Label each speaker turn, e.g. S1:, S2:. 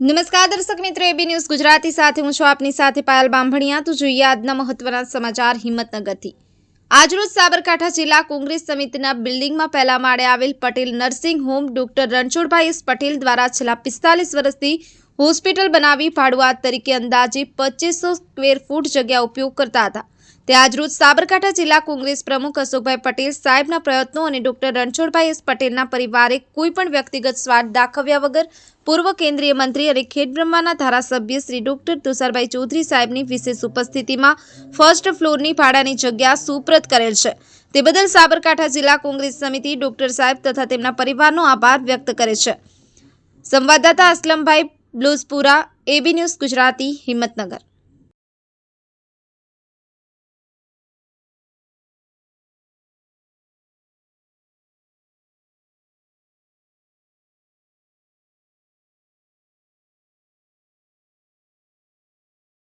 S1: નમસ્કાર દર્શક મિત્રો, એબી ન્યૂઝ ગુજરાતી સાથે હું છું આપની સાથે પાયલ બાંભણિયા તો જોઈએ આજના મહત્વના સમાચાર હિંમતનગરથી. આજરોજ સાબરકાંઠા જિલ્લા કોંગ્રેસ સમિતિના બિલ્ડિંગમાં પહેલા માળે આવેલ Patel nursing home doctor Ranchhodbhai Patel દ્વારા છેલ્લા પિસ્તાલીસ વર્ષથી હોસ્પિટલ બનાવી ભાડુઆત તરીકે અંદાજે પચીસો સ્ક્વેર ફૂટ જગ્યા ઉપયોગ કરતા હતા. તે આજરોજ સાબરકાંઠા જિલ્લા કોંગ્રેસ પ્રમુખ અશોકભાઈ પટેલ સાહેબના પ્રયત્નો અને ડોક્ટર રણછોડભાઈ એસ પટેલના પરિવારે કોઈપણ વ્યક્તિગત સ્વાર્થ દાખવ્યા વગર પૂર્વ કેન્દ્રીય મંત્રી અને ખેડબ્રહ્માના ધારાસભ્ય શ્રી ડોક્ટર તુષારભાઈ ચૌધરી સાહેબની વિશેષ ઉપસ્થિતિમાં ફર્સ્ટ ફ્લોરની ભાડાની જગ્યા સુપ્રત કરેલ છે. તે બદલ સાબરકાંઠા જિલ્લા કોંગ્રેસ સમિતિ ડોક્ટર સાહેબ તથા તેમના પરિવારનો આભાર વ્યક્ત કરે છે. સંવાદદાતા અસલમભાઈ બ્લુઝપુરા એબી ન્યૂઝ ગુજરાતી હિંમતનગર.